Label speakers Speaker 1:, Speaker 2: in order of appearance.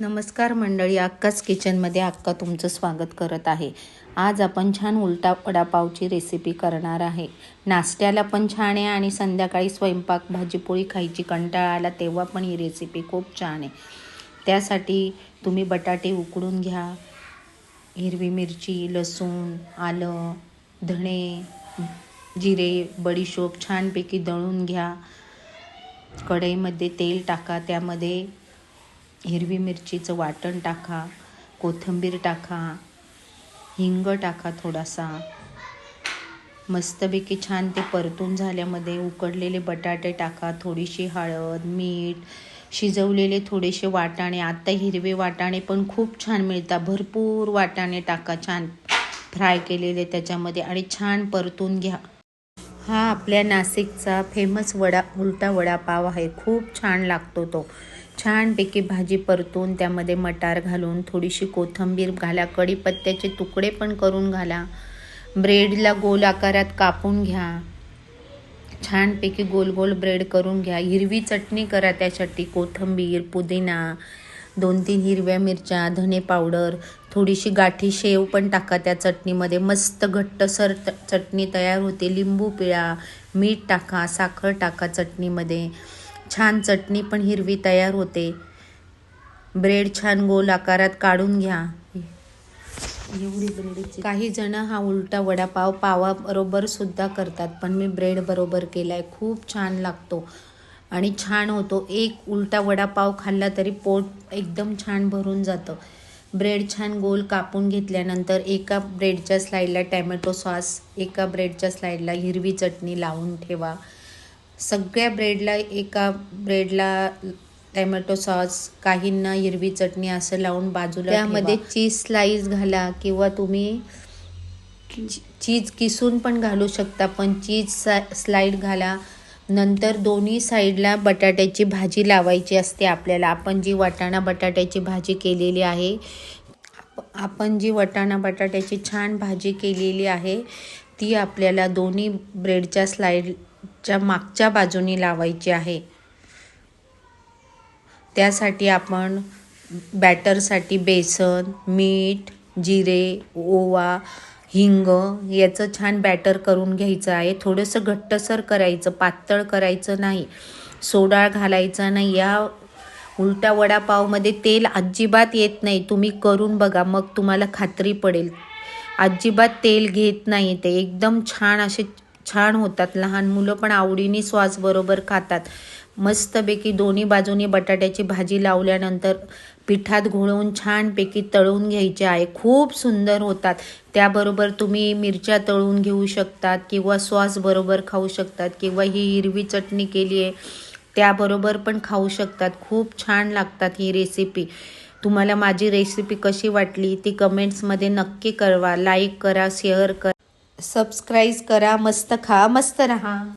Speaker 1: नमस्कार मंडळी अक्काच किचनमध्ये अक्का तुमचं स्वागत करत आहे. आज आपण छान उलटा वडापावची रेसिपी करणार आहे. नाश्त्याला पण छान आहे आणि संध्याकाळी स्वयंपाक भाजीपोळी खायची कंटाळा आला तेव्हा पण ही रेसिपी खूप छान आहे. त्यासाठी तुम्ही बटाटे उकडून घ्या हिरवी मिरची लसूण आलं धणे जिरे बडीशोप छानपैकी दळून घ्या. कढईमध्ये तेल टाका त्यामध्ये हिरवी मिरचीचं वाटण टाका कोथिंबीर टाका हिंग टाका थोडासा. मस्तपैकी छान ते परतून झाल्यामध्ये उकडलेले बटाटे टाका थोडीशी हळद मीठ शिजवलेले थोडेसे वाटाणे. आत्ता हिरवे वाटाणे पण खूप छान मिळतात. भरपूर वाटाणे टाका छान फ्राय केलेले त्याच्यामध्ये आणि छान परतून घ्या. हा आपल्या नाशिकचा फेमस वडा उलटा वडापाव आहे. खूप छान लागतो तो. छानपैकी भाजी परतून त्यामध्ये मटार घालून थोडीशी कोथिंबीर घाला कढीपत्त्याचे तुकडे पण करून घाला. ब्रेडला गोल आकारात कापून घ्या. छानपैकी गोल गोल ब्रेड करून घ्या. हिरवी चटणी करा त्यासाठी कोथिंबीर पुदिना दोन तीन हिरव्या मिरच्या धने पावडर थोडीशी गाठी शेव पण टाका त्या चटणीमध्ये. मस्त घट्टसर चटणी तयार होते. लिंबू पिळा मीठ टाका साखर टाका चटणीमध्ये. छान चटणी पण हिरवी तयार होते. ब्रेड छान गोल आकारात काढून घ्या. एवढी ब्रेडची काही जण हा उलटा वडापाव पावाबरोबर सुद्धा करतात पण मी ब्रेड बरोबर केला आहे खूप छान लागतो. आणि छान होतो. एक उलटा वडापाव खाल्ला तरी पोट एकदम छान भरून जातं. ब्रेड छान गोल कापून घेतल्यानंतर एका ब्रेडच्या स्लाईडला टॅमॅटो सॉस एका ब्रेडच्या स्लाईडला हिरवी चटणी लावून ठेवा. सगळ्या ब्रेडला एका ब्रेडला टॅमॅटो सॉस काहींना हिरवी चटणी असं लावून बाजूला त्यामध्ये चीज स्लाईस घाला किंवा तुम्ही चीज किसून पण घालू शकता पण चीज स्लाईड घाला. नंतर दोन्ही साईडला बटाट्याची भाजी लावायची असते आपल्याला. आपण जी वाटाणा बटाट्याची भाजी केलेली आहे आपण जी वाटाणा बटाट्याची छान भाजी केलेली आहे ती आपल्याला दोन्ही ब्रेडच्या च्या मागच्या बाजूनी लावायची आहे. त्यासाठी आपण बॅटरसाठी बेसन मीठ जिरे ओवा हिंग याचं छान बॅटर करून घ्यायचं आहे. थोडंसं घट्टसर करायचं पातळ करायचं नाही सोडा घालायचा नाही. या उलटा वडापावमध्ये तेल अजिबात येत नाही. तुम्ही करून बघा मग तुम्हाला खात्री पडेल. अजिबात तेल घेत नाही ते. एकदम छान असे छान होतात. लहान मुलं पण आवडीने बरोबर खातात. मस्तपैकी दोन्ही बाजूनी बटाट्याची भाजी लावल्यानंतर पिठात घोळवून छानपैकी तळून घ्यायचे आहे. खूप सुंदर होतात. त्याबरोबर तुम्ही मिरच्या तळून घेऊ शकतात किंवा सॉस बरोबर खाऊ शकतात किंवा ही हिरवी चटणी केली आहे त्याबरोबर पण खाऊ शकतात. खूप छान लागतात ही रेसिपी तुम्हाला माझी रेसिपी कशी वाटली ती कमेंट्समध्ये नक्की कळवा. लाईक करा शेअर करा. सबस्क्राईब करा मस्त खा मस्त रहा.